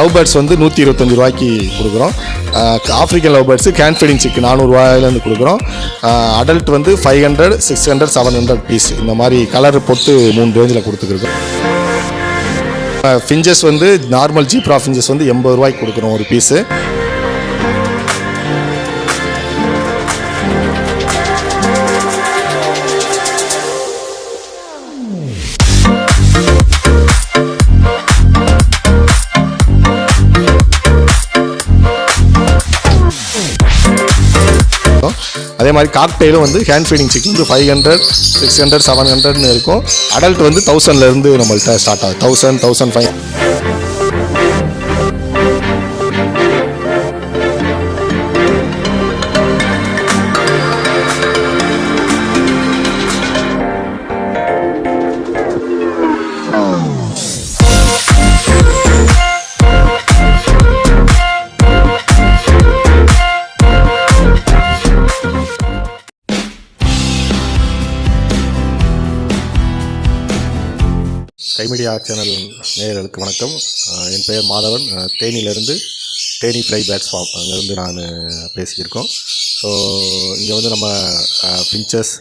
Love birds வந்து நூற்றி இருபத்தஞ்சி ரூபாய்க்கு கொடுக்குறோம். ஆஃப்ரிக்கன் லவ் பேர்ட்ஸு கேன் ஃபீடிங் சிக்கு நானூறுரூவாயிலேருந்து கொடுக்குறோம். அடல்ட் வந்து five hundred six hundred seven hundred piece இந்த மாதிரி கலர் போட்டு மூணு ரேஞ்சில் கொடுத்துருக்கோம் ஃபிஞ்சஸ் வந்து நார்மல் ஜீப்ரா ஃபிஞ்சஸ் வந்து எண்பது ரூபாய்க்கு கொடுக்குறோம் ஒரு பீஸு அதே மாதிரி காக்டெயிலும் வந்து ஹேண்ட் ஃபீடிங் சிக்கன் வந்து five hundred six hundred seven ஹண்ட்ரட்னு இருக்கும். அடல்ட் வந்து தௌசண்ட்லேருந்து நம்மள்கிட்ட ஸ்டார்ட் ஆகும் thousand thousand five media channel நேயர்களுக்கு வணக்கம். என் பெயர் மாதவன். தேனியிலேருந்து தேனியிலிருந்து தேனி ஃப்ரை பேட்ஸ் ஃபார்ம் அங்கேருந்து நான் பேசியிருக்கோம். ஸோ இங்கே வந்து நம்ம finches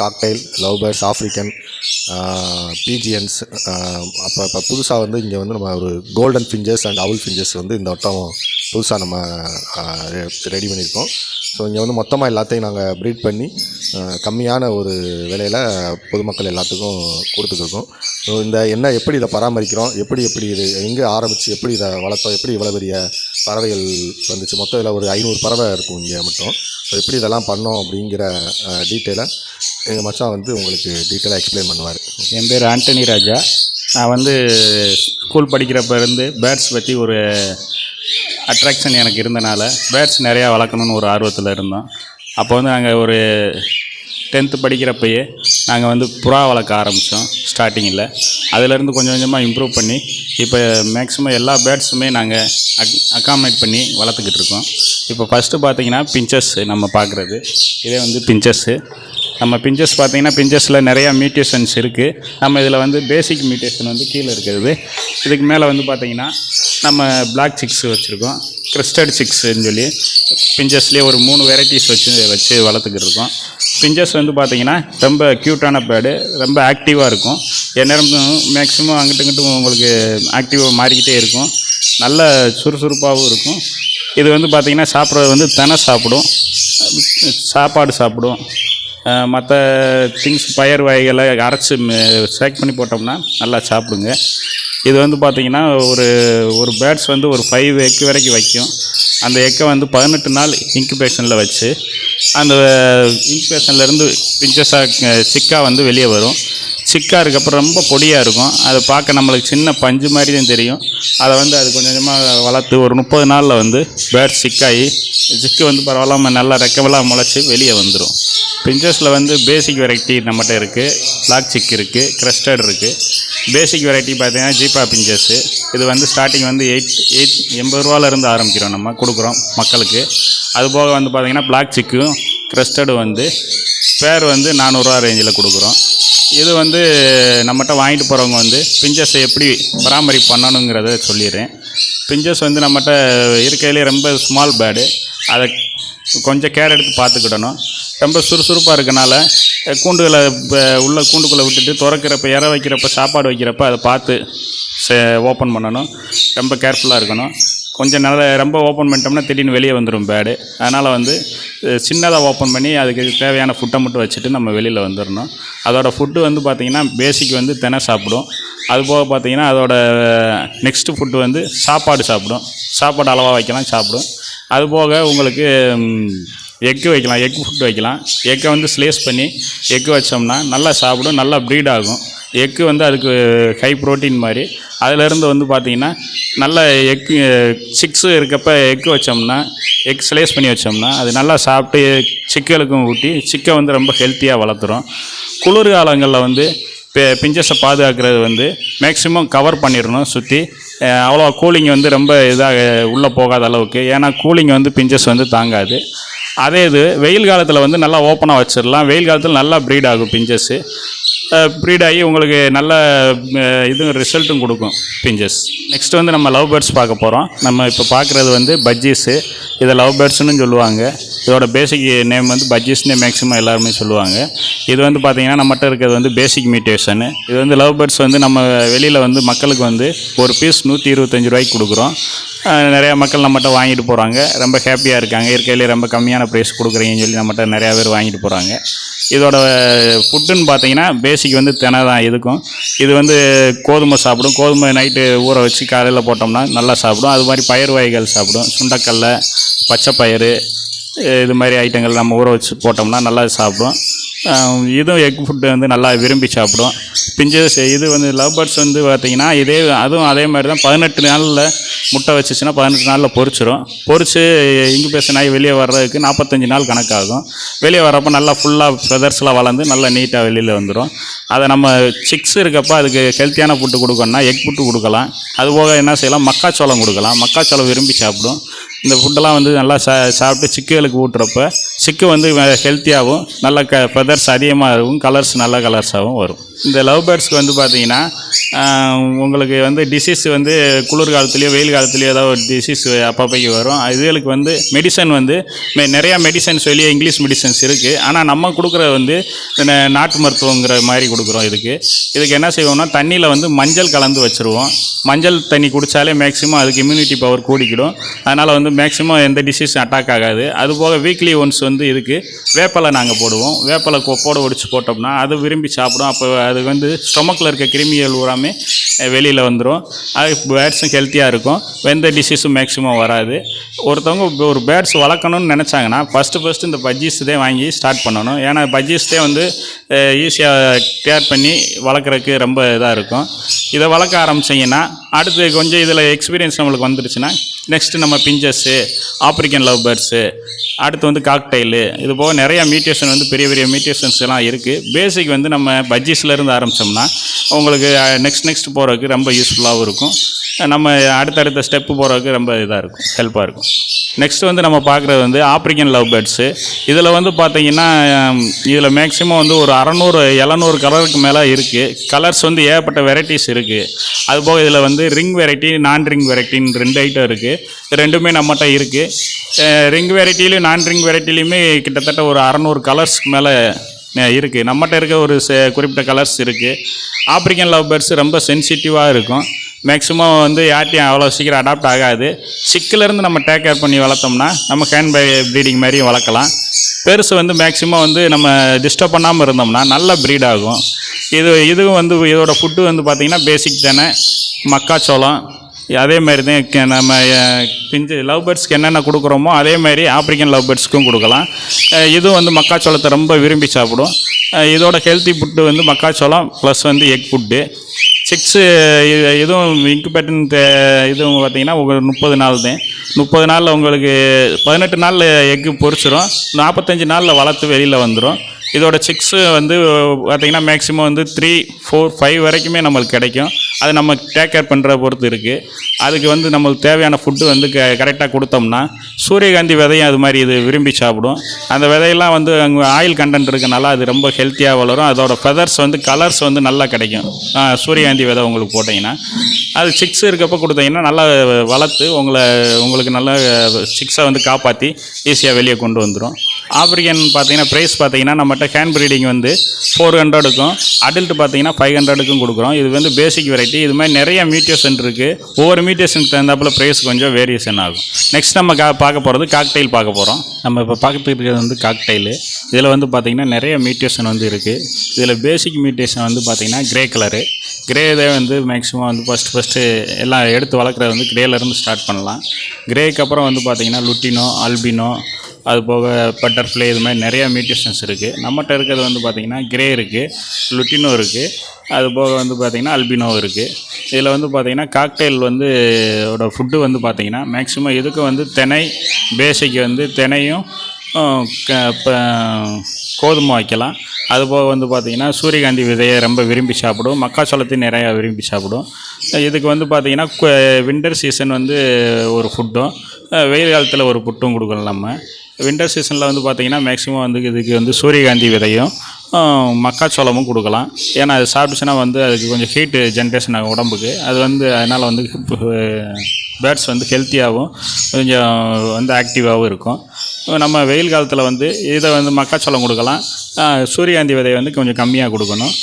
cocktail love birds African pigeons அப்போ இப்போ புதுசாக வந்து இங்கே வந்து நம்ம ஒரு golden finches and owl finches வந்து இந்த வட்டம் புதுசாக நம்ம ரெடி பண்ணியிருக்கோம். ஸோ இங்கே வந்து மொத்தமாக எல்லாத்தையும் நாங்கள் ப்ரீட் பண்ணி கம்மியான ஒரு விலையில் பொதுமக்கள் எல்லாத்துக்கும் கொடுத்துட்ருக்கோம். ஸோ இந்த என்ன எப்படி இதை பராமரிக்கிறோம்? எப்படி எப்படி இது எங்கே ஆரம்பித்து எப்படி இதை வளர்த்தோம்? எப்படி இவ்வளோ பெரிய பறவைகள் வந்துச்சு? மொத்தம் இதில் ஒரு ஐநூறு பறவை இருக்கும் இங்கே மட்டும். ஸோ எப்படி இதெல்லாம் பண்ணோம் அப்படிங்கிற டீட்டெயிலை எங்கள் மச்சான் வந்து உங்களுக்கு டீட்டெயிலாக எக்ஸ்பிளைன் பண்ணுவார். என் பேர் ஆண்டனி ராஜா. நான் வந்து ஸ்கூல் படிக்கிறப்ப இருந்து பேர்ட்ஸ் பற்றி ஒரு அட்ராக்ஷன் எனக்கு இருந்தனால பேர்ட்ஸ் நிறையா வளர்க்கணுன்னு ஒரு ஆர்வத்தில் இருந்தோம். அப்போ வந்து நாங்கள் ஒரு டென்த்து படிக்கிறப்பயே நாங்கள் வந்து புறா வளர்க்க ஆரம்பித்தோம் ஸ்டார்டிங்கில் அதிலேருந்து கொஞ்சம் கொஞ்சமாக இம்ப்ரூவ் பண்ணி இப்போ மேக்ஸிமம் எல்லா பேர்ட்ஸுமே நாங்கள் அக் அக்காமடேட் பண்ணி வளர்த்துக்கிட்டு இருக்கோம். இப்போ ஃபஸ்ட்டு பார்த்தீங்கன்னா பிஞ்சஸ் நம்ம பார்க்குறது இதே வந்து பிஞ்சஸ்ஸு நம்ம பிஞ்சஸ் பார்த்தீங்கன்னா பிஞ்சஸில் நிறையா மியூட்டேஷன்ஸ் இருக்குது நம்ம இதில் வந்து பேசிக் மியூட்டேஷன் வந்து கீழே இருக்கிறது. இதுக்கு மேலே வந்து பார்த்தீங்கன்னா நம்ம பிளாக் சிக்ஸ் வச்சுருக்கோம். கிறிஸ்டட் சிக்ஸ்ன்னு சொல்லி பிஞ்சஸ்லேயே ஒரு மூணு வெரைட்டிஸ் வச்சு வச்சு வளர்த்துக்கிட்டு இருக்கோம் பிஞ்சஸ் வந்து பார்த்தீங்கன்னா ரொம்ப க்யூட்டான பேர்டு ரொம்ப ஆக்டிவாக இருக்கும். எந்நேரமும் மேக்ஸிமம் அங்கிட்டு இங்கிட்டும் உங்களுக்கு ஆக்டிவாக மாறிக்கிட்டே இருக்கும். நல்ல சுறுசுறுப்பாகவும் இருக்கும். இது வந்து பார்த்திங்கன்னா சாப்பிட்றது வந்து தினை சாப்பிடும். சாப்பாடு சாப்பிடும். மற்ற திங்ஸ் பயிர் வகைகளை அரைச்சி ஸ்ட்ரைக் பண்ணி போட்டோம்னா நல்லா சாப்பிடுங்க. இது வந்து பார்த்திங்கன்னா ஒரு ஒரு பேர்ட்ஸ் வந்து ஒரு ஃபைவ் எக்கு வரைக்கும் வைக்கும். அந்த எக்கை வந்து பதினெட்டு நாள் இன்குபேஷனில் வச்சு அந்த இன்குபேஷன்லேருந்து பிஞ்சஸாக சிக்கா வந்து வெளியே வரும். சிக்கா இருக்கப்பறம் ரொம்ப பொடியாக இருக்கும். அதை பார்க்க நம்மளுக்கு சின்ன பஞ்சு மாதிரி தான் தெரியும். அதை வந்து அது கொஞ்சம் கொஞ்சமாக வளர்த்து ஒரு முப்பது நாளில் வந்து பேர்ட் சிக்காகி சிக்கு வந்து பரவாயில்லாமல் நல்லா ரெக்கவலாக முளைச்சி வெளியே வந்துடும் பிஞ்சஸில் வந்து பேசிக் வெரைட்டி நம்மகிட்ட இருக்குது பிளாக் சிக் இருக்குது க்ரஸ்டட் இருக்குது பேசிக் வெரைட்டி பார்த்தீங்கன்னா ஜீப்பா பிஞ்சஸ்ஸு இது வந்து ஸ்டார்டிங் வந்து எயிட் எயிட் எண்பது ரூபாலேருந்து ஆரம்பிக்கிறோம் நம்ம கொடுக்குறோம் மக்களுக்கு. அதுபோக வந்து பார்த்திங்கன்னா பிளாக் சிக்கும் கிரஸ்டடும் வந்து பேர் வந்து நானூறுரூவா ரேஞ்சில் கொடுக்குறோம். இது வந்து நம்மகிட்ட வாங்கிட்டு போகிறவங்க வந்து பிஞ்சஸை எப்படி பராமரிப்பு பண்ணணுங்கிறத சொல்லிடுறேன். பிஞ்சஸ் வந்து நம்மகிட்ட இருக்கையிலே ரொம்ப ஸ்மால் பேர்டு அதை கொஞ்சம் கேர் எடுத்து பார்த்துக்கிடணும். ரொம்ப சுறுசுறுப்பாக இருக்கனால கூண்டுகளை இப்போ உள்ள கூண்டுக்குள்ளே விட்டுட்டு திறக்கிறப்ப இற வைக்கிறப்ப சாப்பாடு வைக்கிறப்ப அதை பார்த்து ஓப்பன் பண்ணணும். ரொம்ப கேர்ஃபுல்லாக இருக்கணும். கொஞ்சம் நல்ல ரொம்ப ஓப்பன் பண்ணிட்டோம்னா திடீர்னு வெளியே வந்துடும் பேடு அதனால் வந்து சின்னதாக ஓப்பன் பண்ணி அதுக்கு தேவையான ஃபுட்டை மட்டும் வச்சுட்டு நம்ம வெளியில் வந்துடணும் அதோட ஃபுட்டு வந்து பார்த்திங்கன்னா பேசிக் வந்து தினை சாப்பிடும். அதுபோக பார்த்திங்கன்னா அதோட நெக்ஸ்ட்டு ஃபுட்டு வந்து சாப்பாடு சாப்பிடும். சாப்பாடு அளவாக வைக்கலாம் சாப்பிடும். அதுபோக உங்களுக்கு எக்கு வைக்கலாம் எக் ஃபுட் வைக்கலாம். எக்கை வந்து ஸ்லேஸ் பண்ணி எக்கு வச்சோம்னா நல்லா சாப்பிடும் நல்லா ப்ரீட் ஆகும். எக்கு வந்து அதுக்கு ஹை ப்ரோட்டீன் மாதிரி. அதிலேருந்து வந்து பார்த்திங்கன்னா நல்ல எக்கு சிக்ஸு இருக்கப்ப எக்கு வச்சோம்னா எக் ஸ்லேஸ் பண்ணி வச்சோம்னா அது நல்லா சாப்பிட்டு சிக்கலுக்கும் ஊட்டி சிக்கை வந்து ரொம்ப ஹெல்த்தியாக வளர்த்துறோம் குளிர் காலங்களில் வந்து பிஞ்சஸை பாதுகாக்கிறது வந்து மேக்ஸிமம் கவர் பண்ணிடணும் சுற்றி அவ்வளோ கூலிங் வந்து ரொம்ப இதாக உள்ளே போகாத அளவுக்கு. ஏன்னா கூலிங் வந்து பிஞ்சஸ் வந்து தாங்காது. அதே இது வெயில் காலத்தில் வந்து நல்லா ஓப்பனாக வச்சிடலாம் வெயில் காலத்தில் நல்லா ப்ரீட் ஆகும் பிஞ்சஸ்ஸு ப்ரீடாகி உங்களுக்கு நல்ல இதுவும் இது ரிசல்ட்டும் கொடுக்கும் பிஞ்சஸ் நெக்ஸ்ட் வந்து நம்ம லவ் பேர்ட்ஸ் பார்க்க போகிறோம் நம்ம இப்போ பார்க்குறது வந்து பஜ்ஜீஸு இதை லவ் பேர்ட்ஸ்னு சொல்லுவாங்க. இதோட பேசிக் நேம் வந்து பஜ்ஜீஸ்னே மேக்ஸிமம் எல்லாருமே சொல்லுவாங்க. இது வந்து பார்த்திங்கன்னா நம்மகிட்ட இருக்கிறது வந்து பேசிக் மியூட்டேஷனு இது வந்து லவ் பேர்ட்ஸ் வந்து நம்ம வெளியில் வந்து மக்களுக்கு வந்து ஒரு பீஸ் நூற்றி இருபத்தஞ்சி ரூபாய்க்கு கொடுக்குறோம். நிறையா மக்கள் நம்மகிட்ட வாங்கிட்டு போகிறாங்க ரொம்ப ஹாப்பியாக இருக்காங்க. இருக்கையிலே ரொம்ப கம்மியான ப்ரைஸ் கொடுக்குறீங்கன்னு சொல்லி நம்மகிட்ட நிறையா பேர் வாங்கிட்டு போகிறாங்க இதோட ஃபுட்டுன்னு பார்த்தீங்கன்னா பேசிக் வந்து தினை தான் இதுக்கும் இது வந்து கோதுமை சாப்பிடும். கோதுமை நைட்டு ஊற வச்சு காலையில் போட்டோம்னா நல்லா சாப்பிடும். அது மாதிரி பயிர் வகைகள் சாப்பிடும். சுண்டக்கடலை பச்சை பயிறு இது மாதிரி ஐட்டங்கள் நம்ம ஊற வச்சு போட்டோம்னா நல்லா சாப்பிடும். இதுவும் எக் ஃபுட்டு வந்து நல்லா விரும்பி சாப்பிடும் பிஞ்சஸ் இது வந்து லவ் பேர்ட்ஸ் வந்து பார்த்திங்கன்னா இதே அதுவும் அதே மாதிரி தான் பதினெட்டு நாளில் முட்டை வச்சுச்சுன்னா பதினெட்டு நாளில் பொரிச்சிரும். இங்கு இன்குபேஷன் ஆகி வெளியே வர்றதுக்கு நாற்பத்தஞ்சு நாள் கணக்காகும். வெளியே வரப்போ நல்லா ஃபுல்லாக ஃபெதர்ஸ்லாம் வளர்ந்து நல்லா நீட்டாக வெளியில் வந்துடும் அதை நம்ம சிக்ஸ் இருக்கப்போ அதுக்கு ஹெல்த்தியான ஃபுட்டு கொடுக்கணும்னா எக் ஃபுட்டு கொடுக்கலாம். அது போக என்ன செய்யலாம்? மக்காச்சோளம் கொடுக்கலாம். மக்காச்சோளம் விரும்பி சாப்பிடும் இந்த ஃபுட்டெல்லாம் வந்து நல்லா சா சாப்பிட்டு சிக்குகளுக்கு ஊட்டுறப்ப சிக்கு வந்து ஹெல்த்தியாகவும் நல்ல க ஃபெதர்ஸ் அதிகமாக இருக்கும் கலர்ஸ் நல்ல கலர்ஸாகவும் வரும். இந்த லவ் பேர்ட்ஸ்க்கு வந்து பார்த்தீங்கன்னா உங்களுக்கு வந்து டிசீஸ் வந்து குளிர் காலத்துலேயோ வெயில் காலத்துலேயோ ஏதாவது ஒரு டிசீஸ் அப்பப்போக்கு வரும். இதுகளுக்கு வந்து மெடிசன் வந்து மெ- நிறையா மெடிசன்ஸ் வெளியே இங்கிலீஷ் மெடிசன்ஸ் இருக்குது ஆனால் நம்ம கொடுக்குறது வந்து நாட்டு மருத்துவங்கிற மாதிரி கொடுக்குறோம் இதுக்கு. இதுக்கு என்ன செய்வோம்னா தண்ணியில் வந்து மஞ்சள் கலந்து வச்சுருவோம். மஞ்சள் தண்ணி குடித்தாலே மேக்ஸிமம் அதுக்கு இம்யூனிட்டி பவர் கூடிக்கிடும். அதனால் வந்து மேக்ஸிமம் எந்த டிசீஸும் அட்டாக் ஆகாது. அதுபோக வீக்லி ஒன்ஸ் வந்து இதுக்கு வேப்பலை நாங்கள் போடுவோம். வேப்பலை கொப்போடு ஒடிச்சு போட்டோம்னா அது விரும்பி சாப்பிடும். அப்போ அது வந்து ஸ்டொமக்கில் இருக்க கிருமிகள் பூராமே வெளியில் வந்துடும் அது பேர்ட்ஸும் ஹெல்த்தியாக இருக்கும். எந்த டிசீஸும் மேக்ஸிமம் வராது. ஒருத்தவங்க ஒரு பேர்ட்ஸ் வளர்க்கணும்னு நினச்சாங்கன்னா ஃபஸ்ட்டு ஃபஸ்ட்டு இந்த பஜ்ஜீஸ் தான் வாங்கி ஸ்டார்ட் பண்ணணும். ஏன்னா பஜ்ஜீஸ்தே வந்து ஈஸியாக கேர் பண்ணி வளர்க்குறதுக்கு ரொம்ப இதாக இருக்கும். இதை வளர்க்க ஆரம்பிச்சிங்கன்னா அடுத்து கொஞ்சம் இதில் எக்ஸ்பீரியன்ஸ் நம்மளுக்கு வந்துருச்சுன்னா நெக்ஸ்ட்டு நம்ம பிஞ்சஸ்ஸு ஆப்ரிக்கன் லவ் பேர்ட்ஸு அடுத்து வந்து காக்டைலு இது போக நிறையா மியூட்டேஷன் வந்து பெரிய பெரிய மியூட்டேஷன்ஸ் எல்லாம் இருக்குது பேசிக் வந்து நம்ம பஜ்ஜீஸ்ல இருந்து ஆரம்பித்தோம்னா உங்களுக்கு நெக்ஸ்ட் நெக்ஸ்ட் போகிறதுக்கு ரொம்ப யூஸ்ஃபுல்லாகவும் இருக்கும். நம்ம அடுத்தடுத்த ஸ்டெப்பு போகிறதுக்கு ரொம்ப இதாக இருக்கும். ஹெல்ப்பாக இருக்கும். நெக்ஸ்ட் வந்து நம்ம பார்க்குறது வந்து ஆப்ரிக்கன் லவ் பேர்ட்ஸு இதில் வந்து பார்த்திங்கன்னா இதில் மேக்ஸிமம் வந்து ஒரு அறநூறு எழுநூறு கலருக்கு மேலே இருக்குது கலர்ஸ் வந்து ஏகப்பட்ட வெரைட்டிஸ் இருக்குது அதுபோக இதில் வந்து ரிங் வெரைட்டி நான் ரிங் வெரைட்டின்னு ரெண்டு ஐட்டம் இருக்குது ரெண்டுமே நம்மகிட்ட இருக்குது ரிங் வெரைட்டிலையும் நான் ரிங் வெரைட்டிலையுமே கிட்டத்தட்ட ஒரு அறநூறு கலர்ஸ்க்கு மேலே இருக்குது நம்மகிட்ட இருக்க ஒரு ச- குறிப்பிட்ட கலர்ஸ் இருக்குது ஆப்ரிக்கன் லவ் பேர்ட்ஸ் ரொம்ப சென்சிட்டிவாக இருக்கும். மேக்ஸிமம் வந்து யார்ட்டையும் அவ்வளோ சீக்கிரம் அடாப்ட் ஆகாது. சிக்கிலேருந்து நம்ம டேக் கேர் பண்ணி வளர்த்தோம்னா நம்ம ஹேண்ட் பை ப்ரீடிங் மாதிரியும் வளர்க்கலாம். பெருசு வந்து மேக்ஸிமம் வந்து நம்ம டிஸ்டர்ப் பண்ணாமல் இருந்தோம்னா நல்ல ப்ரீட் ஆகும். இது இதுவும் வந்து இதோட ஃபுட்டு வந்து பார்த்திங்கன்னா பேசிக் தானே. மக்காச்சோளம் அதே மாதிரி தான் க- நம்ம பிஞ்சு லவ் பேர்ட்ஸ்க்கு என்னென்ன கொடுக்குறோமோ அதே மாதிரி ஆப்ரிக்கன் லவ் பேர்ட்ஸ்க்கும் கொடுக்கலாம். Uh, இதுவும் வந்து மக்காச்சோளத்தை ரொம்ப விரும்பி சாப்பிடும். Uh, இதோட ஹெல்த்தி ஃபுட்டு வந்து மக்காச்சோளம் ப்ளஸ் வந்து எக் ஃபுட்டு சிக்ஸு இதுவும் இன்குபேட்டன் uh, இதுவும் பார்த்தீங்கன்னா உங்கள் முப்பது நாள் தான். முப்பது நாளில் உங்களுக்கு பதினெட்டு நாளில் எக்கு பொறிச்சிடும் நாற்பத்தஞ்சு நாளில் வளர்த்து வெளியில் வந்துடும் இதோட சிக்ஸு வந்து பார்த்திங்கன்னா மேக்ஸிமம் வந்து த்ரீ ஃபோர் ஃபைவ் வரைக்குமே நம்மளுக்கு கிடைக்கும். அது நம்ம டேக் கேர் பண்ணுற பொறுத்து இருக்குது அதுக்கு வந்து நம்மளுக்கு தேவையான ஃபுட்டு வந்து க கரெக்டாக கொடுத்தோம்னா சூரியகாந்தி விதையும் அது மாதிரி இது விரும்பி சாப்பிடும். அந்த விதையெல்லாம் வந்து அங்கே ஆயில் கண்டென்ட் இருக்கனால அது ரொம்ப ஹெல்த்தியாக வளரும். அதோட ஃபெதர்ஸ் வந்து கலர்ஸ் வந்து நல்லா கிடைக்கும். சூரியகாந்தி விதை உங்களுக்கு போட்டிங்கன்னா. அது சிக்ஸ் இருக்கப்போ கொடுத்தீங்கன்னா நல்லா வளர்த்து உங்களை உங்களுக்கு நல்லா சிக்ஸை வந்து காப்பாற்றி ஈஸியாக வெளியே கொண்டு வந்துடும் ஆப்ரிக்கன் பார்த்தீங்கன்னா ப்ரைஸ் பார்த்தீங்கன்னா நம்ம நம்மகிட்ட ஹேண்ட் ப்ரீடிங் வந்து ஃபோர் ஹண்ட்ரடுக்கும் அடல்ட் பார்த்தீங்கன்னா ஃபைவ் ஹண்ட்ரடுக்கும் கொடுக்குறோம். இது வந்து பேசிக் வெரைட்டி இது மாதிரி நிறைய மியூட்டேஷன் இருக்குது ஒவ்வொரு மியூட்டேஷனுக்கு தகுந்தாப்புல ப்ரைஸ் கொஞ்சம் வேரியேஷன் ஆகும். நெக்ஸ்ட் நம்ம கா பார்க்க போகிறது காக்டைல் பார்க்க போகிறோம் நம்ம இப்போ பார்க்க இருக்கிறது வந்து காக்டைலு இதில் வந்து பார்த்திங்கன்னா நிறைய மியூட்டேஷன் வந்து இருக்குது இதில் பேசிக் மியூட்டேஷன் வந்து பார்த்திங்கன்னா க்ரே கலரு கிரேதே வந்து மேக்ஸிமம் வந்து ஃபஸ்ட்டு ஃபஸ்ட்டு எல்லாம் எடுத்து வளர்க்குறது வந்து க்ரேலேருந்து ஸ்டார்ட் பண்ணலாம். கிரேக்கு அப்புறம் வந்து பார்த்திங்கன்னா லுட்டினோ அல்பினோ அது போக பட்டர்ஃப்ளை இது மாதிரி நிறையா மியூட்டேஷன்ஸ் இருக்குது நம்மகிட்ட இருக்கிறது வந்து பார்த்திங்கன்னா கிரே இருக்குது லுட்டினோ இருக்குது அது போக வந்து பார்த்திங்கன்னா அல்பினோ இருக்குது இதில் வந்து பார்த்திங்கன்னா காக்டெயில் வந்து ஓட ஃபுட்டு வந்து பார்த்திங்கன்னா மேக்ஸிமம் இதுக்கு வந்து தினை பேசிக்கு வந்து தினையும் க- ப- கோதுமை வைக்கலாம். அது போக வந்து பார்த்திங்கன்னா சூரியகாந்தி விதையை ரொம்ப விரும்பி சாப்பிடும் மக்காச்சோளத்தையும் நிறையா விரும்பி சாப்பிடும். இதுக்கு வந்து பார்த்திங்கன்னா வின்டர் சீசன் வந்து ஒரு ஃபுட்டும் வெயில் காலத்தில் ஒரு புட்டும் கொடுக்கலாம் நம்ம. வின்டர் சீசனில் வந்து பார்த்தீங்கன்னா மேக்ஸிமம் வந்து இதுக்கு வந்து சூரியகாந்தி விதையும் மக்காச்சோளமும் கொடுக்கலாம். ஏன்னா அது சாப்பிட்டுச்சுன்னா வந்து அதுக்கு கொஞ்சம் ஹீட்டு ஜென்ரேஷன் ஆகும் உடம்புக்கு. அது வந்து அதனால் வந்து பேர்ட்ஸ் வந்து ஹெல்த்தியாகவும் கொஞ்சம் வந்து ஆக்டிவாகவும் இருக்கும். நம்ம வெயில் காலத்தில் வந்து இதை வந்து மக்காச்சோளம் கொடுக்கலாம். சூரியகாந்தி விதையை வந்து கொஞ்சம் கம்மியாக கொடுக்கணும்.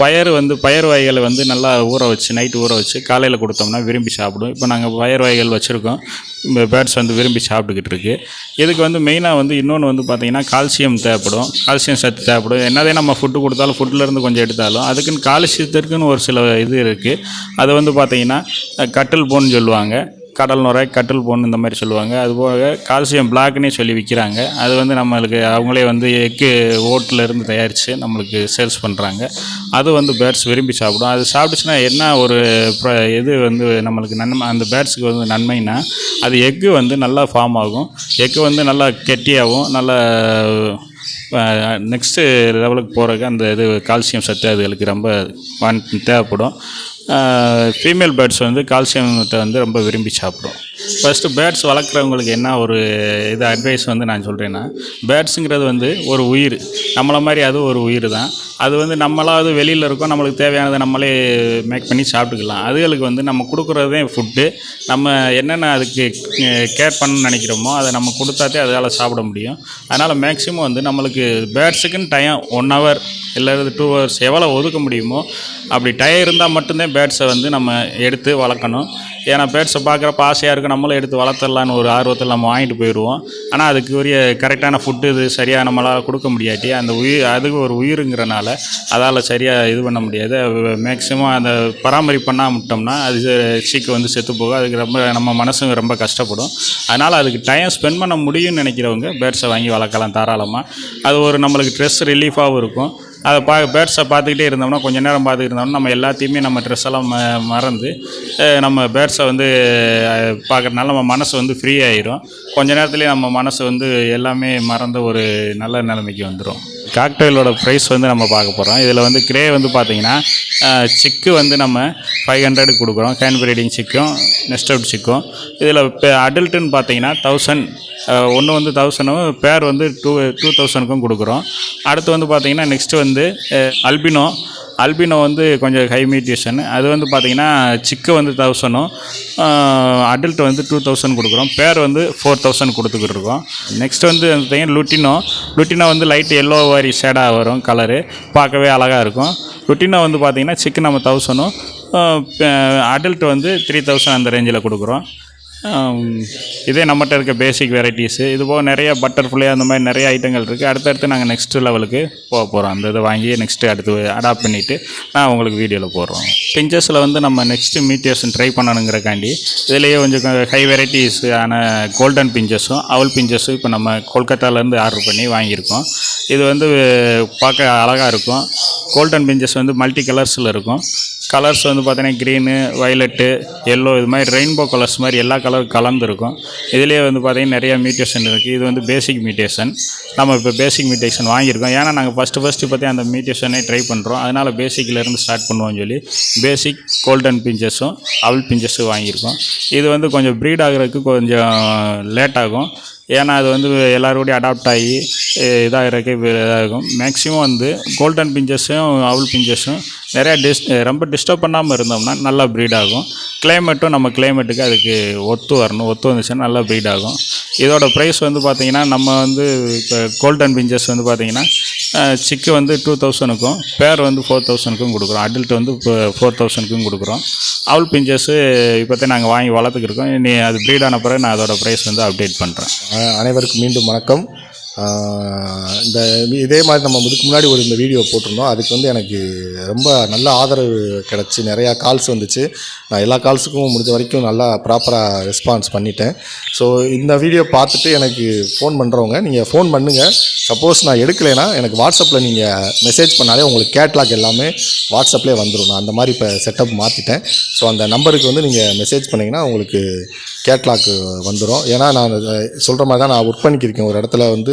பயறு வந்து பயறு வகைகளை வந்து நல்லா ஊற வச்சு நைட்டு ஊற வச்சு காலையில் கொடுத்தோம்னா விரும்பி சாப்பிடும். இப்போ நாங்கள் பயறு வகைகள் வச்சுருக்கோம். இந்த பேர்ட்ஸ் வந்து விரும்பி சாப்பிட்டுக்கிட்டு இருக்குது இதுக்கு வந்து மெயினாக வந்து இன்னொன்று வந்து பார்த்திங்கன்னா கால்சியம் தேவைப்படும். கால்சியம் சத்து தேவைப்படும். என்னதே நம்ம ஃபுட்டு கொடுத்தாலும் ஃபுட்லேருந்து கொஞ்சம் எடுத்தாலும் அதுக்குன்னு கால்சியத்திற்குன்னு ஒரு சில இது இருக்குது அது வந்து பார்த்திங்கன்னா கட்டில் போன்னு சொல்லுவாங்க. கடல் நுரை கட்டில் பொண்ணு இந்த மாதிரி சொல்லுவாங்க. அதுபோக கால்சியம் பிளாக்னே சொல்லி விற்கிறாங்க அது வந்து நம்மளுக்கு அவங்களே வந்து எக்கு ஓட்டில் இருந்து தயாரித்து நம்மளுக்கு சேல்ஸ் பண்ணுறாங்க அது வந்து பேர்ட்ஸ் விரும்பி சாப்பிடும். அது சாப்பிட்டுச்சுன்னா என்ன ஒரு ப்ர- இது வந்து நம்மளுக்கு நன்மை அந்த பேர்ட்ஸுக்கு வந்து நன்மைனா அது எக்கு வந்து நல்லா ஃபார்ம் ஆகும். எக்கு வந்து நல்லா கெட்டியாகவும் நல்லா நெக்ஸ்ட்டு லெவலுக்கு போகிறதுக்கு அந்த இது கால்சியம் சத்து அதுகளுக்கு ரொம்ப தேவைப்படும். ஃபீமேல் பேர்ட்ஸ் வந்து கால்சியத்தை வந்து ரொம்ப விரும்பி சாப்பிடும். ஃபஸ்ட்டு பேர்ட்ஸ் வளர்க்குறவங்களுக்கு என்ன ஒரு இது அட்வைஸ் வந்து நான் சொல்கிறேன்னா பேர்ட்ஸுங்கிறது வந்து ஒரு உயிர். நம்மளை மாதிரி அது ஒரு உயிர் தான் அது வந்து நம்மளாவது வெளியில் இருக்கோம் நம்மளுக்கு தேவையானதை நம்மளே மேக் பண்ணி சாப்பிட்டுக்கலாம். அதுகளுக்கு வந்து நம்ம கொடுக்குறதே ஃபுட்டு நம்ம என்னென்ன அதுக்கு கேர் பண்ணணும்னு நினைக்கிறோமோ அதை நம்ம கொடுத்தாதே அதால் சாப்பிட முடியும். அதனால் மேக்ஸிமம் வந்து நம்மளுக்கு பேர்ட்ஸுக்குன்னு டைம் ஒன் ஹவர் இல்லை டூ ஹவர்ஸ் எவ்வளோ ஒதுக்க முடியுமோ அப்படி டயம் இருந்தால் மட்டும்தான் பேர்ட்ஸை வந்து நம்ம எடுத்து வளர்க்கணும். ஏன்னா பேர்ட்ஸை பார்க்குறப்ப ஆசையாக இருக்கும் நம்மளும் எடுத்து வளர்த்துடலான்னு ஒரு ஆர்வத்தில் நம்ம வாங்கிட்டு போயிடுவோம். ஆனால் அதுக்கு உரிய கரெக்டான ஃபுட்டு இது சரியாக நம்மளால் கொடுக்க முடியாட்டி அந்த உயிர் அதுக்கு ஒரு உயிருங்கிறனால அதால் சரியாக இது பண்ண முடியாது. மேக்ஸிமம் அந்த பராமரிப்பு பண்ணால் விட்டோம்னா அது சீக்கிரம் வந்து செத்து போகும். அதுக்கு ரொம்ப நம்ம மனசும் ரொம்ப கஷ்டப்படும். அதனால் அதுக்கு டைம் ஸ்பெண்ட் பண்ண முடியும்னு நினைக்கிறவங்க பேர்ட்ஸை வாங்கி வளர்க்கலாம் தாராளமாக அது ஒரு நம்மளுக்கு ஸ்ட்ரெஸ் ரிலீஃபாகவும் இருக்கும். அதை பா பேர்ட்ஸை பார்த்துக்கிட்டே இருந்தோம்னா கொஞ்ச நேரம் பார்த்துக்கிட்டு இருந்தோம்னா நம்ம எல்லாத்தையுமே நம்ம ட்ரெஸ் எல்லாம் ம மறந்து நம்ம பேர்ட்ஸை வந்து பார்க்குறதுனால நம்ம மனசு வந்து ஃப்ரீ ஆயிரும். கொஞ்ச நேரத்துலேயே நம்ம மனசு வந்து எல்லாமே மறந்த ஒரு நல்ல நிலைமைக்கு வந்துடும் காக்டெயிலோட ப்ரைஸ் வந்து நம்ம பார்க்க போகிறோம் இதில் வந்து கிரே வந்து பார்த்தீங்கன்னா சிக்கு வந்து நம்ம ஃபைவ் ஹண்ட்ரடுக்கு கொடுக்குறோம். கேன் ப்ரீடிங் சிக்கும் நெஸ்ட் அவுட் சிக்கும் இதில் இப்போ அடல்ட்டுன்னு பார்த்தீங்கன்னா தௌசண்ட் ஒன்று வந்து தௌசண்டும் பேர் வந்து டூ டூ தௌசண்ட்க்கும் கொடுக்குறோம். அடுத்து வந்து பார்த்தீங்கன்னா நெக்ஸ்ட்டு வந்து அல்பினோ அல்பினோ வந்து கொஞ்சம் ஹை மியூட்டேஷன் அது வந்து பார்த்தீங்கன்னா சிக்கு வந்து தௌசண்டும் அடல்ட் வந்து டூ தௌசண்ட் கொடுக்குறோம். பேர் வந்து ஃபோர் தௌசண்ட் கொடுத்துக்கிட்டு இருக்கோம். நெக்ஸ்ட் வந்து பார்த்தீங்கன்னா லுட்டினோ லுட்டினோ வந்து லைட் எல்லோ மாதிரி ஷேடாக வரும் கலரு பார்க்கவே அழகாக இருக்கும். லுட்டினோ வந்து பார்த்திங்கன்னா சிக்கு நம்ம தௌசண்டும் அடல்ட் வந்து த்ரீ தௌசண்ட் அந்த ரேஞ்சில் கொடுக்குறோம். இதே நம்மகிட்ட இருக்க பேசிக் வெரைட்டிஸு இது போக நிறைய பட்டர்ஃப்ளை அந்த மாதிரி நிறைய ஐட்டங்கள் இருக்குது அடுத்தடுத்து நாங்கள் நெக்ஸ்ட் லெவலுக்கு போக போகிறோம் அந்த இதை வாங்கி நெக்ஸ்ட்டு அடுத்து அடாப்ட் பண்ணிவிட்டு நான் உங்களுக்கு வீடியோவில் போடுறோம். பிஞ்சஸில் வந்து நம்ம நெக்ஸ்ட்டு மீட்டியர்ஸ் ட்ரை பண்ணணுங்கிறக்காண்டி இதுலேயே கொஞ்சம் ஹை வெரைட்டிஸ் ஆன கோல்டன் பிஞ்சஸும் அவல் பிஞ்சஸும் இப்போ நம்ம கொல்கத்தாலேருந்து ஆர்டர் பண்ணி வாங்கியிருக்கோம். இது வந்து பார்க்க அழகாக இருக்கும். கோல்டன் பிஞ்சஸ் வந்து மல்டி கலர்ஸில் இருக்கும். கலர்ஸ் வந்து பார்த்தீங்கன்னா க்ரீனு வயலட்டு எல்லோ இது மாதிரி ரெயின்போ கலர்ஸ் மாதிரி எல்லா கலர் கலந்துருக்கும். இதுலேயே வந்து பார்த்திங்கன்னா நிறைய மியூட்டேஷன் இருக்குது இது வந்து பேசிக் மியூட்டேஷன் நம்ம இப்போ பேசிக் மியூட்டேஷன் வாங்கியிருக்கோம். ஏன்னா நாங்கள் ஃபஸ்ட்டு ஃபஸ்ட்டு பற்றி அந்த மியூட்டேஷனே ட்ரை பண்ணுறோம் அதனால் பேசிக்கிலேருந்து ஸ்டார்ட் பண்ணுவோம்னு சொல்லி பேசிக் கோல்டன் பிஞ்சஸும் அவல் பிஞ்சஸும் வாங்கியிருக்கோம். இது வந்து கொஞ்சம் ப்ரீட் ஆகிறதுக்கு கொஞ்சம் லேட் ஆகும். ஏன்னா அது வந்து எல்லாரோடையும் அடாப்ட் ஆகி இதாகிறக்கே இதாகும். மேக்ஸிமம் வந்து கோல்டன் பிஞ்சஸும் அவுல் பிஞ்சஸும் நிறையா டிஸ் ரொம்ப டிஸ்டர்ப் பண்ணாமல் இருந்தோம்னா நல்லா ப்ரீட் ஆகும். கிளைமேட்டும் நம்ம கிளைமேட்டுக்கு அதுக்கு ஒத்து வரணும். ஒத்து வந்துச்சுன்னா நல்லா ப்ரீட் ஆகும். இதோட ப்ரைஸ் வந்து பார்த்திங்கன்னா நம்ம வந்து இப்போ கோல்டன் பிஞ்சஸ் வந்து பார்த்திங்கன்னா சிக்கு வந்து டூ தௌசணுக்கும் பேர் வந்து ஃபோர் தௌசணுக்கும் கொடுக்குறோம். அடல்ட் வந்து இப்போ ஃபோர் தௌசணுக்கும் கொடுக்குறோம். அவல் பிஞ்சஸ்ஸு இப்போத்தே நாங்கள் வாங்கி வளர்த்துக்கிருக்கோம் இனி அது ப்ரீட் ஆன பிறகு நான் அதோடய ப்ரைஸ் வந்து அப்டேட் பண்ணுறேன் அனைவருக்கும் மீண்டும் வணக்கம். இந்த இதே மாதிரி நம்ம இதுக்கு முன்னாடி ஒரு இந்த வீடியோ போட்டிருந்தோம். அதுக்கு வந்து எனக்கு ரொம்ப நல்ல ஆதரவு கிடச்சி நிறையா கால்ஸ் வந்துச்சு. நான் எல்லா கால்ஸுக்கும் முடிஞ்ச வரைக்கும் நல்லா ப்ராப்பராக ரெஸ்பான்ஸ் பண்ணிட்டேன். ஸோ இந்த வீடியோ பார்த்துட்டு எனக்கு ஃபோன் பண்ணுறவங்க நீங்கள் ஃபோன் பண்ணுங்கள் சப்போஸ் நான் எடுக்கலைன்னா எனக்கு வாட்ஸ்அப்பில் நீங்கள் மெசேஜ் பண்ணாலே உங்களுக்கு கேட்லாக் எல்லாமே வாட்ஸ்அப்லேயே வந்துடும் நான் அந்த மாதிரி இப்போ செட்டப் மாற்றிட்டேன் ஸோ அந்த நம்பருக்கு வந்து நீங்கள் மெசேஜ் பண்ணிங்கன்னா உங்களுக்கு கேட்லாக் வந்துடும் ஏன்னா நான் சொல்கிற மாதிரி தான் நான் ஒர்க் பண்ணிக்கிருக்கேன் ஒரு இடத்துல வந்து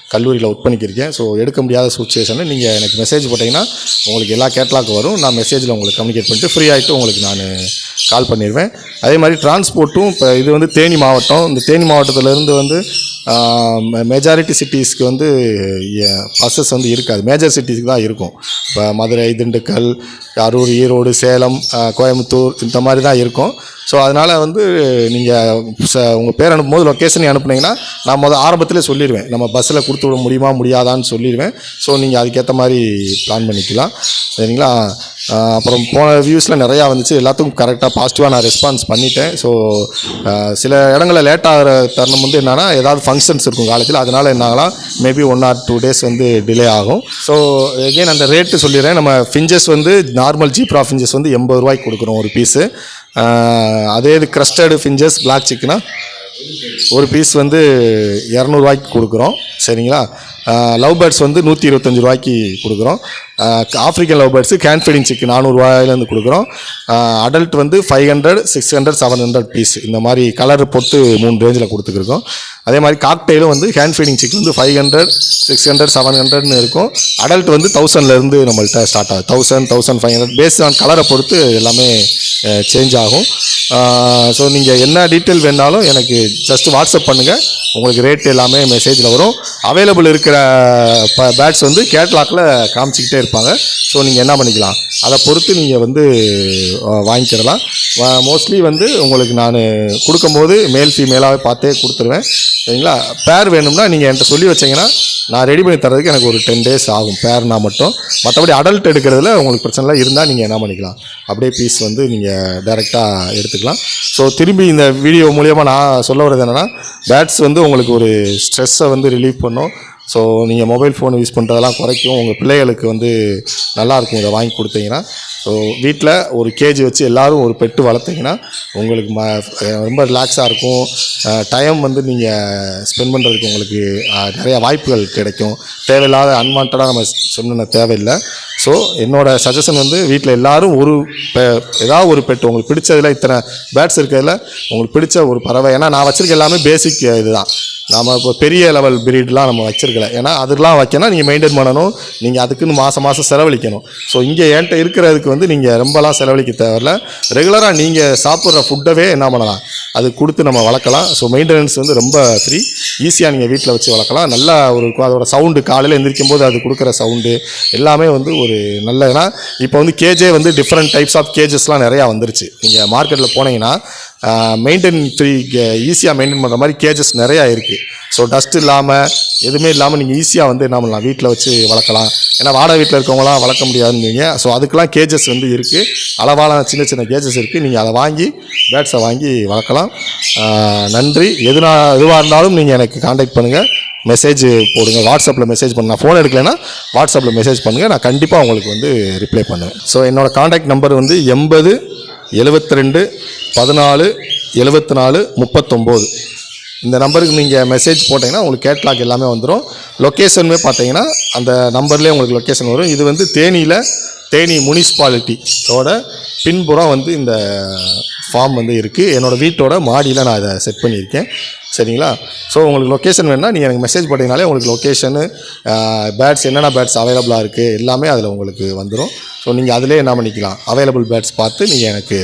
கல்லூரியில் ஒர்க் பண்ணிக்கிருக்கேன். ஸோ எடுக்க முடியாத சுச்சுவேஷனில் நீங்கள் எனக்கு மெசேஜ் போட்டிங்கன்னா உங்களுக்கு எல்லா கேட்லாக் வரும். நான் மெசேஜில் உங்களுக்கு கம்யூனிகேட் பண்ணிட்டு ஃப்ரீ ஆகிட்டு உங்களுக்கு நான் கால் பண்ணிடுவேன் அதே மாதிரி டிரான்ஸ்போர்ட்டும் இப்போ இது வந்து தேனி மாவட்டம். இந்த தேனி மாவட்டத்திலேருந்து வந்து மெஜாரிட்டி சிட்டிஸ்க்கு வந்து பஸ்ஸஸ் வந்து இருக்காது. மேஜர் சிட்டிஸ்க்கு தான் இருக்கும். இப்போ மதுரை திண்டுக்கல் அரூர் ஈரோடு சேலம் கோயம்புத்தூர் இந்த மாதிரி தான் இருக்கும். ஸோ அதனால் வந்து நீங்கள் உங்கள் பேர் அனுப்பும்போது லொக்கேஷன் அனுப்புனீங்கன்னா நான் முதல் ஆரம்பத்திலே சொல்லிடுவேன் நம்ம பஸ்ஸில் கொடுத்து விட முடியுமா முடியாதான்னு சொல்லிடுவேன். ஸோ நீங்கள் அதுக்கேற்ற மாதிரி பிளான் பண்ணிக்கலாம். சரிங்களா? அப்புறம் போன வியூஸில் நிறையா வந்துச்சு. எல்லாத்துக்கும் கரெக்டாக பாசிட்டிவாக நான் ரெஸ்பான்ஸ் பண்ணிட்டேன். ஸோ சில இடங்களில் லேட் ஆகிற தருணம் வந்து என்னென்னா ஏதாவது ஃபங்க்ஷன்ஸ் இருக்கும் காலேஜில். அதனால் என்ன ஆகலாம் maybe one or two days வந்து டிலே ஆகும். ஸோ எகெயின் அந்த ரேட்டு சொல்லிடுறேன். நம்ம ஃபிஞ்சஸ் வந்து நார்மல் ஜீப்ரா ஃபிஞ்சஸ் வந்து எண்பது ரூபாய்க்கு கொடுக்குறோம் ஒரு பீஸு அதே இது க்ரஸ்டடு ஃபிஞ்சஸ் பிளாக் சிக்கனா ஒரு பீஸ் வந்து இரநூறுவாய்க்கு கொடுக்குறோம். சரிங்களா? லவ் பேர்ட்ஸ் வந்து நூற்றி இருபத்தஞ்சி ரூபாய்க்கு கொடுக்குறோம். ஆஃப்ரிக்கன் லவ் பேர்ட்ஸு கேன் ஃபீடிங் சிக்கு நானூறுரூவாயிலேருந்து கொடுக்குறோம். அடல்ட் வந்து five hundred six hundred seven hundred piece இந்த மாதிரி கலர் பொறுத்து மூணு ரேஞ்சில் கொடுத்துருக்கோம் அதே மாதிரி காக்டெயிலும் வந்து ஹேண்ட் ஃபீடிங் சிக்கு வந்து five hundred six hundred seven ஹண்ட்ரட்னு இருக்கும். அடல்ட் வந்து தௌசண்ட்லேருந்து நம்மள்கிட்ட ஸ்டார்ட் ஆகும் thousand thousand five hundred base on கலரை பொறுத்து எல்லாமே சேஞ்ச் ஆகும். ஸோ நீங்கள் என்ன டீட்டெயில் வேணாலும் எனக்கு ஜஸ்ட் வாட்ஸ்அப் பண்ணுங்கள் உங்களுக்கு ரேட் எல்லாமே மெசேஜில் வரும். அவைலபிள் இருக்கிற ப பேட்ஸ் வந்து கேட்லாக்கில் காமிச்சிக்கிட்டே இருப்பாங்க. ஸோ நீங்கள் என்ன பண்ணிக்கலாம்? அதை பொறுத்து நீங்கள் வந்து வாங்கிக்கிடலாம். மோஸ்ட்லி வந்து உங்களுக்கு நான் கொடுக்கும்போது மேல் ஃபீமேலாகவே பார்த்தே கொடுத்துருவேன். சரிங்களா? பேர் வேணும்னா நீங்கள் என்கிட்ட சொல்லி வச்சீங்கன்னா நான் ரெடி பண்ணி தரதுக்கு எனக்கு ஒரு டென் டேஸ் ஆகும். பேர்னா மட்டும். மற்றபடி அடல்ட் எடுக்கிறதுல உங்களுக்கு பிரச்சனை இல்லை. இருந்தால் நீங்கள் என்ன பண்ணிக்கலாம்? அப்படியே பீஸ் வந்து நீங்கள் டைரெக்டாக எடுத்துக்கலாம். ஸோ திரும்பி இந்த வீடியோ மூலியமாக நான் சொல்ல வர்றது என்னென்னா பேட்ஸ் வந்து உங்களுக்கு ஒரு ஸ்ட்ரெஸ்ஸை வந்து ரிலீவ் பண்ணும். ஸோ நீங்கள் மொபைல் ஃபோன் யூஸ் பண்ணுறதெல்லாம் குறைக்கும். உங்கள் பிள்ளைகளுக்கு வந்து நல்லாயிருக்கும் இதை வாங்கி கொடுத்தீங்கன்னா. ஸோ வீட்டில் ஒரு கேஜி வச்சு எல்லோரும் ஒரு பெட்டு வளர்த்தீங்கன்னா உங்களுக்கு ம ரொம்ப ரிலாக்ஸாக இருக்கும். டைம் வந்து நீங்கள் ஸ்பெண்ட் பண்ணுறதுக்கு உங்களுக்கு நிறையா வாய்ப்புகள் கிடைக்கும். தேவையில்லாத அன்வான்டாக நம்ம சொன்ன தேவையில்லை. ஸோ என்னோடய சஜஷன் வந்து வீட்டில் எல்லாரும் ஒரு பெ ஏதாவது ஒரு பெட்டு உங்களுக்கு பிடிச்சதில் இத்தனை பேட்ஸ் இருக்கிறதுல உங்களுக்கு பிடிச்ச ஒரு பறவை. ஏன்னா நான் வச்சுருக்க எல்லாமே பேசிக் இதுதான். நாம் இப்போ பெரிய லெவல் பிரீட்லாம் நம்ம வச்சிருக்கல. ஏன்னா அதெல்லாம் வைக்கணும் நீங்கள் மெயின்டைன் பண்ணணும் நீங்கள் அதுக்குன்னு மாதம் மாதம் செலவழிக்கணும். ஸோ இங்கே என்கிட்ட இருக்கிறதுக்கு வந்து நீங்கள் ரொம்பலாம் செலவழிக்க தேவையில்ல. ரெகுலராக நீங்கள் சாப்பிட்ற ஃபுட்டவே என்ன பண்ணலாம்? அது கொடுத்து நம்ம வளர்க்கலாம். ஸோ மெயின்டெனன்ஸ் வந்து ரொம்ப ஃப்ரீ ஈஸியாக நீங்கள் வீட்டில் வச்சு வளர்க்கலாம். நல்லா ஒரு அதோட சவுண்டு காலையில் எந்திரிக்கும் போது அது கொடுக்குற சவுண்டு எல்லாமே வந்து ஒரு நல்ல ஏன்னா இப்போ வந்து கேஜே வந்து டிஃப்ரெண்ட் டைப்ஸ் ஆஃப் கேஜஸ்லாம் நிறையா வந்துருச்சு. நீங்கள் மார்க்கெட்டில் போனீங்கன்னா மெயின்டைன் ஃப்ரீ ஈஸியாக மெயின்டைன் பண்ணுற மாதிரி கேஜஸ் நிறையா இருக்குது ஸோ டஸ்ட் இல்லாமல் எதுவுமே இல்லாமல் நீங்கள் ஈஸியாக வந்து என்ன பண்ணலாம்? வீட்டில் வச்சு வளர்க்கலாம். ஏன்னா வாடகை வீட்டில் இருக்கவங்களாம் வளர்க்க முடியாதுன்னு ஸோ அதுக்கெலாம் கேஜஸ் வந்து இருக்குது அளவான சின்ன சின்ன கேஜஸ் இருக்குது நீங்கள் அதை வாங்கி பேட்ஸை வாங்கி வளர்க்கலாம். நன்றி. எதுனா எதுவாக இருந்தாலும் நீங்கள் எனக்கு காண்டாக்ட் பண்ணுங்கள் மெசேஜ் போடுங்க. வாட்ஸ்அப்பில் மெசேஜ் பண்ணுங்க ஃபோன் எடுக்கலைன்னா வாட்ஸ்அப்பில் மெசேஜ் பண்ணுங்கள் நான் கண்டிப்பாக உங்களுக்கு வந்து ரிப்ளை பண்ணுவேன். ஸோ என்னோடய காண்டாக்ட் நம்பர் வந்து எண்பது எழுபத்தி ரெண்டு பதினாலு எழுபத்தி நாலு முப்பத்தொம்போது. இந்த நம்பருக்கு நீங்கள் மெசேஜ் போட்டிங்கன்னா உங்களுக்கு கேட்லாக் எல்லாமே வந்துடும் லொக்கேஷனுமே பார்த்தீங்கன்னா அந்த நம்பர்லேயே உங்களுக்கு லொக்கேஷன் வரும். இது வந்து தேனியில் தேனி முனிசிபாலிட்டியோட பின்புறம் வந்து இந்த ஃபார்ம் வந்து இருக்குது என்னோடய வீட்டோட மாடியில் நான் இதை செட் பண்ணியிருக்கேன். சரிங்களா? ஸோ உங்களுக்கு லொக்கேஷன் வேணும்னா நீங்கள் எனக்கு மெசேஜ் பண்ணிங்கனாலே உங்களுக்கு லொக்கேஷனு பேட்ஸ் என்னென்ன பேட்ஸ் அவைலபிளாக இருக்குது எல்லாமே அதில் உங்களுக்கு வந்துடும் ஸோ நீங்கள் அதிலே என்ன பண்ணிக்கலாம்? அவைலபிள் பேட்ஸ் பார்த்து நீங்கள் எனக்கு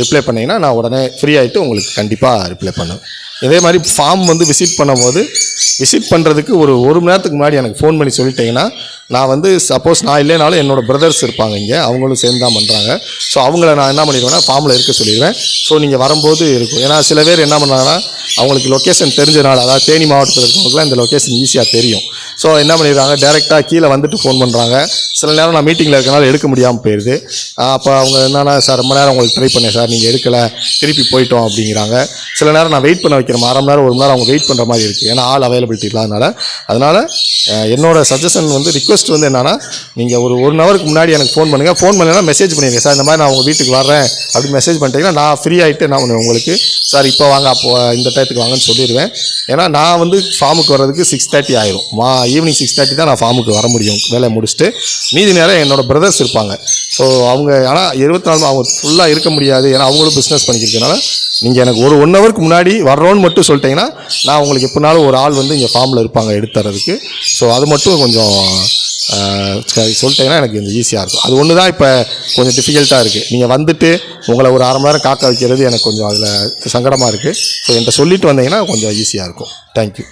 ரிப்ளை பண்ணிங்கன்னா நான் உடனே ஃப்ரீ ஆகிட்டு உங்களுக்கு கண்டிப்பாக ரிப்ளை பண்ணுவேன். இதே மாதிரி ஃபார்ம் வந்து விசிட் பண்ணும்போது விசிட் பண்ணுறதுக்கு ஒரு ஒரு மணி நேரத்துக்கு முன்னாடி எனக்கு ஃபோன் பண்ணி சொல்லிட்டீங்கன்னா நான் வந்து சப்போஸ் நான் இல்லைனாலும் என்னோட பிரதர்ஸ் இருப்பாங்க இங்கே அவங்களும் சேர்ந்து தான் பண்ணுறாங்க ஸோ அவங்கள நான் என்ன பண்ணிடுவேன்னா ஃபார்மில் இருக்க சொல்லிடுவேன். ஸோ நீங்கள் வரும்போது இருக்கும். ஏன்னா சில பேர் என்ன பண்ணுறாங்கன்னா அவங்களுக்கு லொக்கேஷன் தெரிஞ்சனால அதாவது தேனி மாவட்டத்தில் இருக்கவங்களுக்குலாம் இந்த லொக்கேஷன் ஈஸியாக தெரியும். ஸோ என்ன பண்ணிடுறாங்க டேரெக்டாக கீழே வந்துட்டு ஃபோன் பண்ணுறாங்க சில நேரம் நான் மீட்டிங்கில் இருக்கனால எடுக்க முடியாமல் போயிடுது அப்போ அவங்க என்னென்னா சார் ரொம்ப நேரம் உங்களுக்கு ட்ரை பண்ணேன் சார். நீங்கள் எடுக்கலை. திருப்பி போயிட்டோம் அப்படிங்கிறாங்க. சில நேரம் நான் வெயிட் பண்ண வைக்கிறேன் அரை மணி நேரம் ஒரு மணி நேரம் அவங்க வெயிட் பண்ணுற மாதிரி இருக்குது ஏன்னா ஆள் அவைலபிலிட்டி இல்லாதனால. அதனால் என்னோடய சஜஷன் வந்து ரிக்வஸ்ட் வந்து என்னென்னா நீங்கள் ஒரு ஒன் ஹவருக்கு முன்னாடி எனக்கு ஃபோன் பண்ணுங்கள் ஃபோன் பண்ணலைன்னா மெசேஜ் பண்ணிடுங்க சார் இந்த மாதிரி நான் உங்கள் வீட்டுக்கு வரேன் அப்படி மெசேஜ் பண்ணிட்டீங்கன்னா நான் ஃப்ரீ ஆகிட்டு என்ன பண்ணுவேன் உங்களுக்கு சார் இப்போ வாங்க அப்போ இந்த டயத்துக்கு வாங்கன்னு சொல்லி வந்துடுவேன் ஏன்னா நான் வந்து ஃபார்முக்கு வர்றதுக்கு சிக்ஸ் தேர்ட்டி ஆயிரும். மா ஈவினிங் சிக்ஸ் தேர்ட்டி தான் நான் ஃபார்முக்கு வர முடியும் வேலையை முடிச்சுட்டு. மீதி நேரம் என்னோடய பிரதர்ஸ் இருப்பாங்க. ஸோ அவங்க ஆனால் இருபத்தி நாலு அவங்க ஃபுல்லாக இருக்க முடியாது. ஏன்னா அவங்களும் பிஸ்னஸ் பண்ணிக்கிறதுனால நீங்கள் எனக்கு ஒரு ஒன் ஹவருக்கு முன்னாடி வர்றோன்னு மட்டும் சொல்லிட்டீங்கன்னா நான் உங்களுக்கு எப்படினாலும் ஒரு ஆள் வந்து இங்கே ஃபார்மில் இருப்பாங்க எடுத்து தரதுக்கு ஸோ அது மட்டும் கொஞ்சம் சொல்லிட்டீங்கன்னா எனக்கு கொஞ்சம் ஈஸியாக இருக்கும். அது ஒன்று தான் இப்போ கொஞ்சம் டிஃபிகல்ட்டாக இருக்குது நீங்கள் வந்துட்டு உங்களை ஒரு அரை மணி நேரம் காக்க வைக்கிறது எனக்கு கொஞ்சம் அதில் சங்கடமாக இருக்குது ஸோ என்கிட்ட சொல்லிட்டு வந்தீங்கன்னா கொஞ்சம் ஈஸியாக இருக்கும். தேங்க்யூ